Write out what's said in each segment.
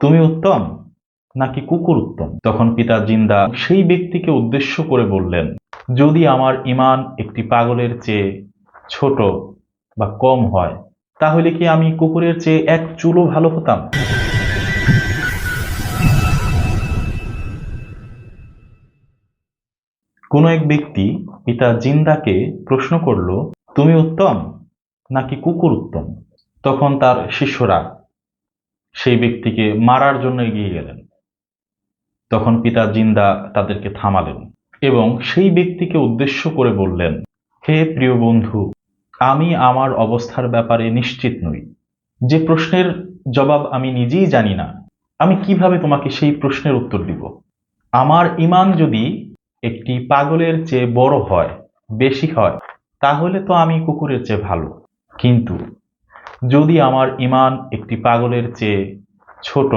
তুমি উত্তম নাকি কুকুর উত্তম? তখন পিতা জিন্দা সেই ব্যক্তিকে উদ্দেশ্য করে বললেন, যদি আমার ইমান একটি পাগলের চেয়ে ছোট বা কম হয়, তাহলে কি আমি কুকুরের চেয়ে এক চুলো ভালো হতাম? কোনো এক ব্যক্তি পিতা জিন্দাকে প্রশ্ন করল, তুমি উত্তম নাকি কুকুর উত্তম? তখন তার শিষ্যরা সেই ব্যক্তিকে মারার জন্য এগিয়ে গেলেন। তখন পিতা জিন্দা তাদেরকে থামালেন এবং সেই ব্যক্তিকে উদ্দেশ্য করে বললেন, হে প্রিয় বন্ধু, আমি আমার অবস্থার ব্যাপারে নিশ্চিত নই। যে প্রশ্নের জবাব আমি নিজেই জানি না, আমি কীভাবে তোমাকে সেই প্রশ্নের উত্তর দিব? আমার ইমান যদি একটি পাগলের চেয়ে বড় হয়, বেশি হয়, তাহলে তো আমি কুকুরের চেয়ে ভালো। কিন্তু যদি আমার ইমান একটি পাগলের চেয়ে ছোট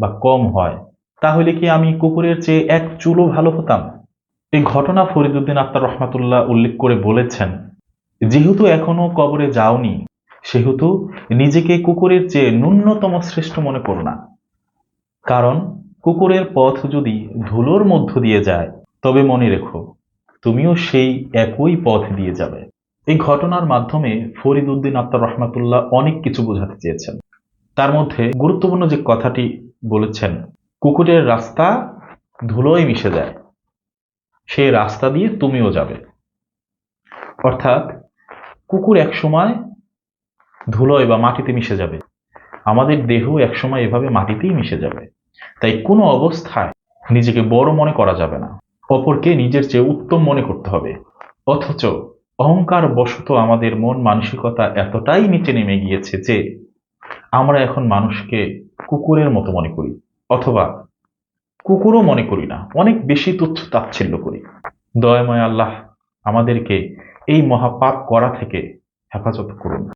বা কম হয়, তাহলে কি আমি কুকুরের চেয়ে এক চুলো ভালো হতাম? এই ঘটনা ফরিদুদ্দিন আত্মার রহমাতুল্লাহ উল্লেখ করে বলেছেন, যেহেতু এখনও কবরে যাওনি, সেহেতু নিজেকে কুকুরের চেয়ে ন্যূনতম শ্রেষ্ঠ মনে করো না। কারণ কুকুরের পথ যদি ধুলোর মধ্য দিয়ে যায়, তবে মনে রেখো, তুমিও সেই একই পথ দিয়ে যাবে। এই ঘটনার মাধ্যমে ফরিদ উদ্দিন আত্মার রহমাতুল্লাহ অনেক কিছু বোঝাতে চেয়েছেন। তার মধ্যে গুরুত্বপূর্ণ যে কথাটি বলেছেন, কুকুরের রাস্তা ধুলোয় মিশে যায়। সেই রাস্তা দিয়ে তুমিও যাবে। অর্থাৎ কুকুর এক সময় ধুলোয় বা মাটিতে মিশে যাবে। আমাদের দেহ একসময় এভাবে মাটিতেই মিশে যাবে। তাই কোনো অবস্থায় নিজেকে বড় মনে করা যাবে না। অপরকে নিজের চেয়ে উত্তম মনে করতে হবে। অথচ অহংকার বশত আমাদের মন মানসিকতা এতটাই নিচে নেমে গিয়েছে যে আমরা এখন মানুষকে কুকুরের মতো মনে করি, অথবা কুকুরও মনে করি না, অনেক বেশি তুচ্ছ তাচ্ছিল্য করি। দয়াময় আল্লাহ আমাদেরকে এই মহাপাপ করা থেকে হেফাজত করুন।